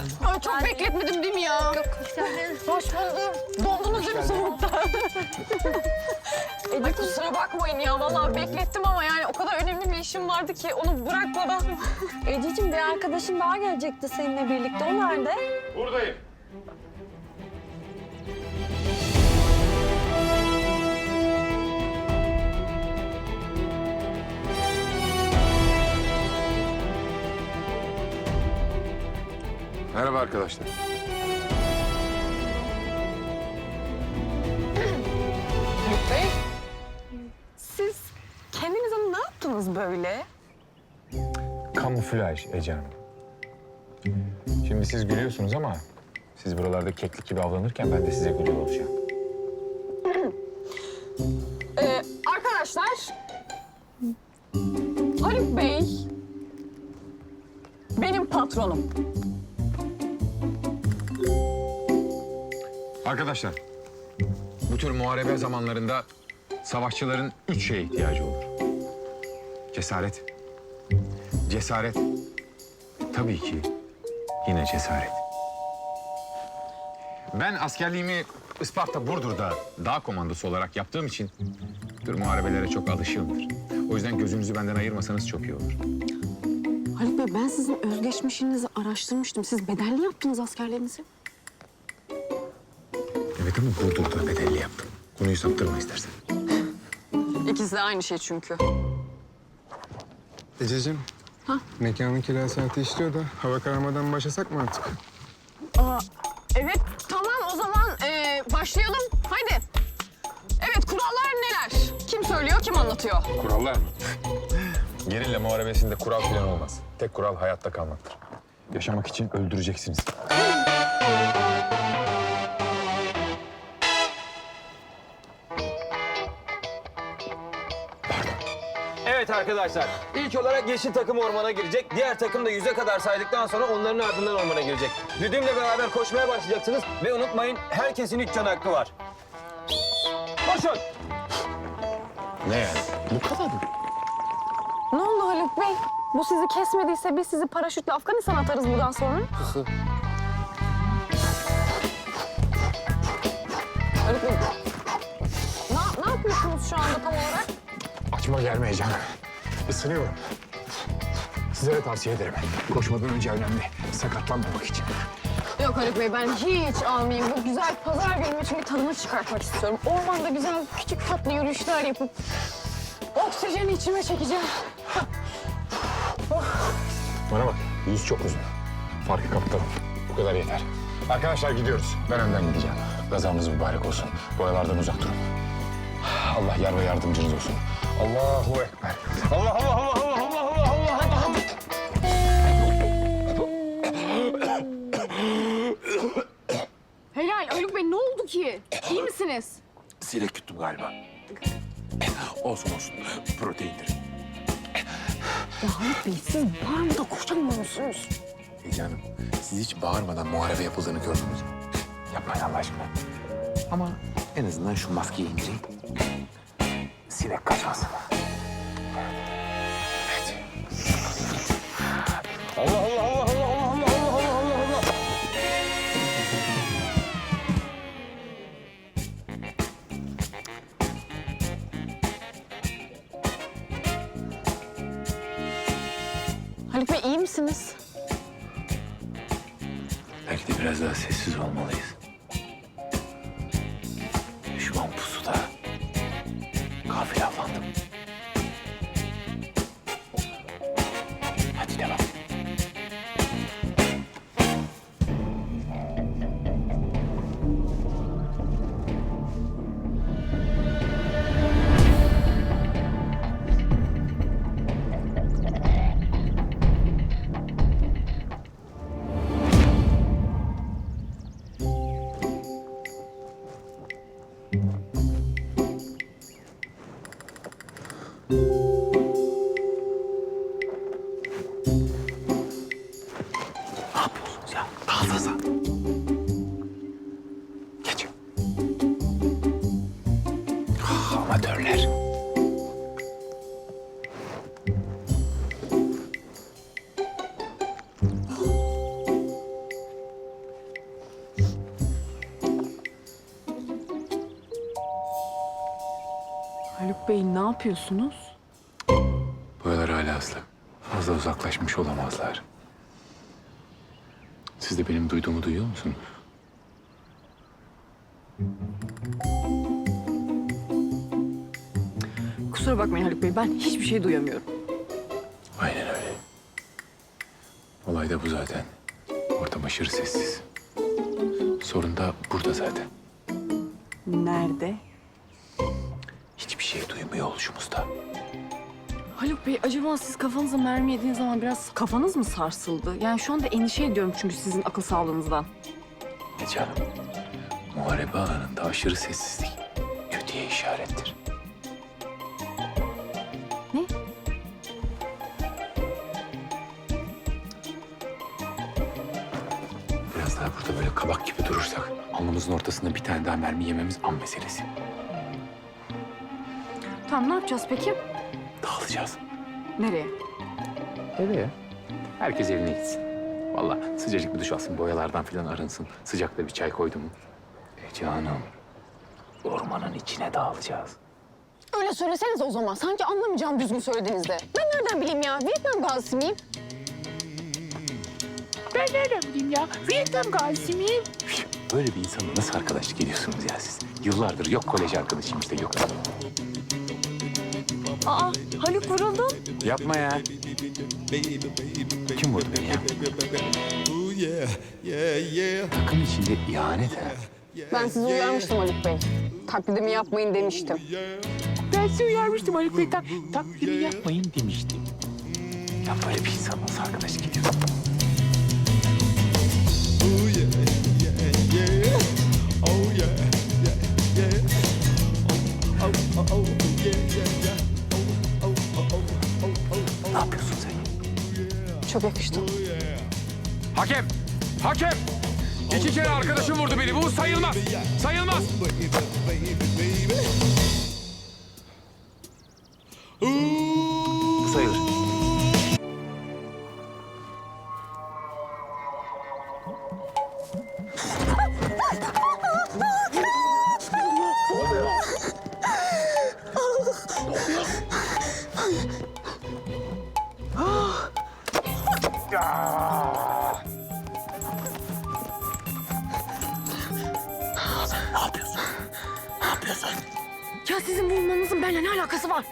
geldin. Ay çok bekletmedim değil mi ya? Yok, hoş geldin. Hoş buldum. Dondunuz değil mi soğukta? Ay kusura bakmayın ya. Vallahi beklettim ama yani o kadar önemli bir işim vardı ki onu bırakmadan. Ececiğim bir arkadaşın daha gelecekti seninle birlikte. O nerede? Buradayım. Merhaba arkadaşlar. Bey, siz kendinize ne yaptınız böyle? Kamuflaj Ece Hanım. Şimdi siz gülüyorsunuz ama siz buralarda keklik gibi avlanırken ben de size gülüyor olacağım. Ee, arkadaşlar, Haluk Bey benim patronum. Arkadaşlar, bu tür muharebe zamanlarında savaşçıların üç şeye ihtiyacı olur. Cesaret, cesaret, tabii ki yine cesaret. Ben askerliğimi Isparta Burdur'da dağ komandosu olarak yaptığım için tür muharebelere çok alışığımdır. O yüzden gözünüzü benden ayırmasanız çok iyi olur. Haluk Bey ben sizin özgeçmişinizi araştırmıştım. Siz bedelli yaptınız askerlerinizi. Ama Burdur'da bedelli yaptım. Konuyu saptırma istersen. İkisi de aynı şey çünkü. Ececiğim. Mekanın kira saati işliyor da hava kararmadan başlasak mı artık? Evet, tamam o zaman ee, başlayalım. Haydi. Evet, kurallar neler? Kim söylüyor, kim anlatıyor? Kurallar mı? Gerilla muharebesinde kural falan olmaz. Tek kural hayatta kalmaktır. Yaşamak için öldüreceksiniz. Evet arkadaşlar, ilk olarak yeşil takım ormana girecek. Diğer takım da yüze kadar saydıktan sonra onların ardından ormana girecek. Düdüğümle beraber koşmaya başlayacaksınız ve unutmayın herkesin üç can hakkı var. Koşun! Ne yani? Bu kadar mı? Ne oldu Haluk Bey? Bu sizi kesmediyse biz sizi paraşütle Afganistan atarız buradan sonra. Haluk Bey, ne, ne yapıyorsunuz şu anda tam olarak? Açma gelme Ece Hanım. Isınıyorum. Size de tavsiye ederim. Koşmadan önce önemli. Sakatlanmamak için. Yok Haluk Bey ben hiç almayayım. Bu güzel pazar günü için bir tadını çıkartmak istiyorum. Ormanda güzel küçük tatlı yürüyüşler yapıp oksijeni içime çekeceğim. Bana bak, yüz çok uzun. Farkı kaptalım. Bu kadar yeter. Arkadaşlar gidiyoruz. Ben önden gideceğim. Gazamız mübarek olsun. Boyalardan uzak durun. Allah yar ve yardımcınız olsun. Allahu Ekber. Allah Allah Allah Allah Allah Allah Allah Allah. Helal Haluk Bey ne oldu ki? İyi misiniz? Sinek yuttum galiba. Olsun olsun. Proteindir. Haluk Bey siz var mı da koşamıyor musunuz? Ece Hanım, siz hiç bağırmadan muharebe yapıldığını gördünüz mü? Yapmayın Allah aşkına. Ama en azından şu maskeyi indireyim. Sinek kaçmasın. Allah Allah Allah Allah Allah Allah Allah Allah Allah. Haluk Bey iyi misiniz? Belki de biraz daha sessiz olmalıyız. Şu an pusuda hafif aflandım. hafıza. Geç. Ah, amatörler. Haluk Bey ne yapıyorsunuz? Buralar hala aslı. Fazla uzaklaşmış olamazlar. Siz de benim duyduğumu duyuyor musunuz? Kusura bakmayın Haluk Bey ben hiçbir şey duyamıyorum. Aynen öyle. Olay da bu zaten. Ortam aşırı sessiz. Sorun da burada zaten. Nerede? Hiçbir şey duymuyor oluşumuzda. Haluk Bey acaba siz kafanıza mermi yediğiniz zaman biraz kafanız mı sarsıldı? Yani şu anda endişe ediyorum çünkü sizin akıl sağlığınızdan. Ne canım? Muharebe alanında aşırı sessizlik kötüye işarettir. Ne? Biraz daha burada böyle kabak gibi durursak alnımızın ortasında bir tane daha mermi yememiz an meselesi. Tamam ne yapacağız peki? Dağılacağız. Nereye? Eve ya. Herkes evine gitsin. Vallahi sıcacık bir duş alsın, boyalardan falan arınsın. Sıcakta bir çay koydum? E canım, ormanın içine dağılacağız. Öyle söylesenize o zaman. Sanki anlamayacağım düzgün söylediğinizde. Ben nereden bileyim ya? Vietnam gazisi miyim? Böyle bir insanla nasıl arkadaşlık ediyorsunuz ya siz? Yıllardır yok kolej arkadaşım işte yok. Aa vuruldun. Yapma ya. Kim vurdu beni ya? Takım içinde ihanet ha. Ben sizi uyarmıştım Haluk Bey. Taklidimi yapmayın demiştim. Ben size uyarmıştım Haluk Bey. Tak, taklidi yapmayın demiştim. Ya böyle bir insan nasıl arkadaşlık ediyorsun? Çok yakıştı. Hakem! Hakem! İki kere arkadaşım vurdu beni. Bu sayılmaz. Sayılmaz. Bu Ya sizin bulmanızın benimle ne alakası var?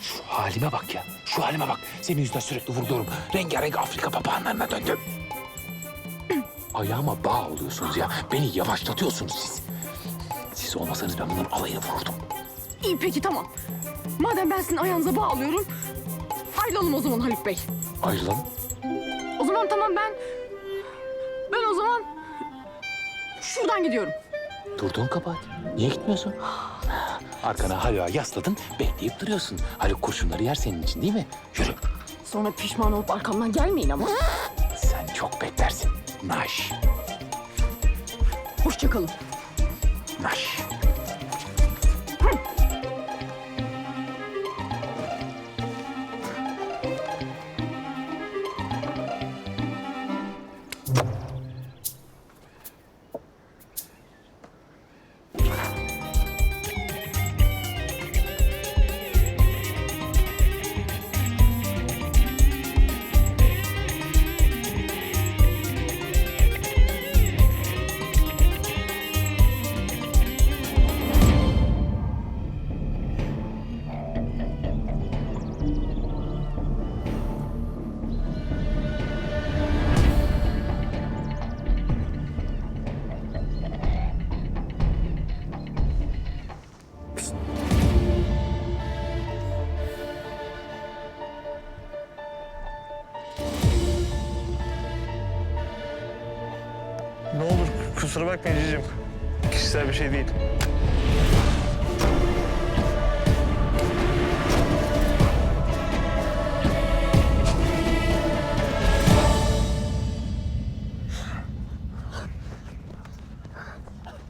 Şu halime bak ya. Şu halime bak. Senin yüzünden sürekli vuruluyorum. Rengarenk Afrika papağanlarına döndüm. Ayağıma bağ oluyorsunuz ya. Beni yavaşlatıyorsunuz siz. Siz olmasanız ben bunların alayını vururdum. İyi peki tamam. Madem ben sizin ayağınıza bağlıyorum. Ayrılalım o zaman Haluk Bey. Ayrılalım. O zaman tamam ben... Zaman... Şuradan gidiyorum. Durduğun kabahat. Niye gitmiyorsun? Arkana Haluk'a yasladın, bekleyip duruyorsun. Haluk kurşunları yer senin için değil mi? Yürü. Sonra pişman olup arkamdan gelmeyin ama. Sen çok beklersin. Naş, Hoşçakalın. naş. Kusura bakmayın cicim. Kişisel bir şey değil.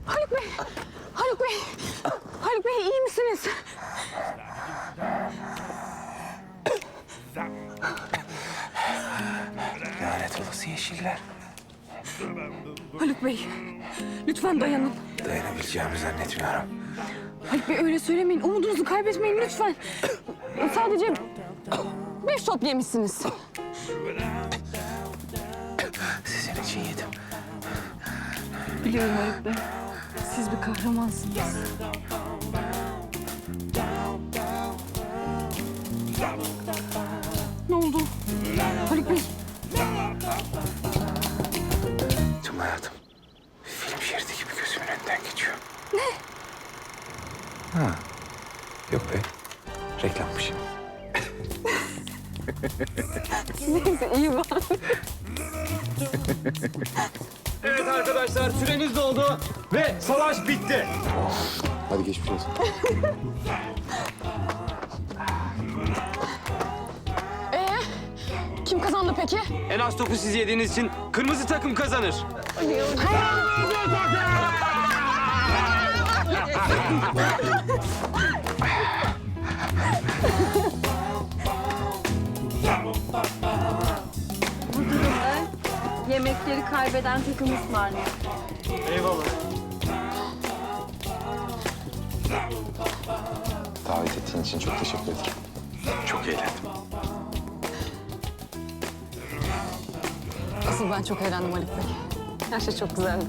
Haluk Bey! Haluk Bey! Haluk Bey iyi misiniz? Lanet olası yeşiller. Haluk Bey, lütfen dayanın. Dayanabileceğimi zannetmiyorum. Haluk Bey öyle söylemeyin. Umudunuzu kaybetmeyin lütfen. Sadece beş top yemişsiniz. Sizin için yedim. Biliyorum Haluk Bey. Siz bir kahramansınız. Neyse iyi bak. Evet arkadaşlar süreniz doldu ve savaş bitti. Hadi geçmiş olsun. Ee, kim kazandı peki? En az topu siz yediğiniz için kırmızı takım kazanır. Yemekleri kaybeden takım ısmarlıyor. Davet ettiğin için çok teşekkür ederim. Çok eğlendim. Asıl ben çok eğlendim Haluk Bey. Her şey çok güzeldi.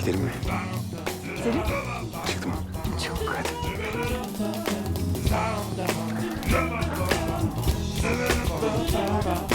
Gidelim mi? Gidelim. Çıktım. Çok hadi. Bayağı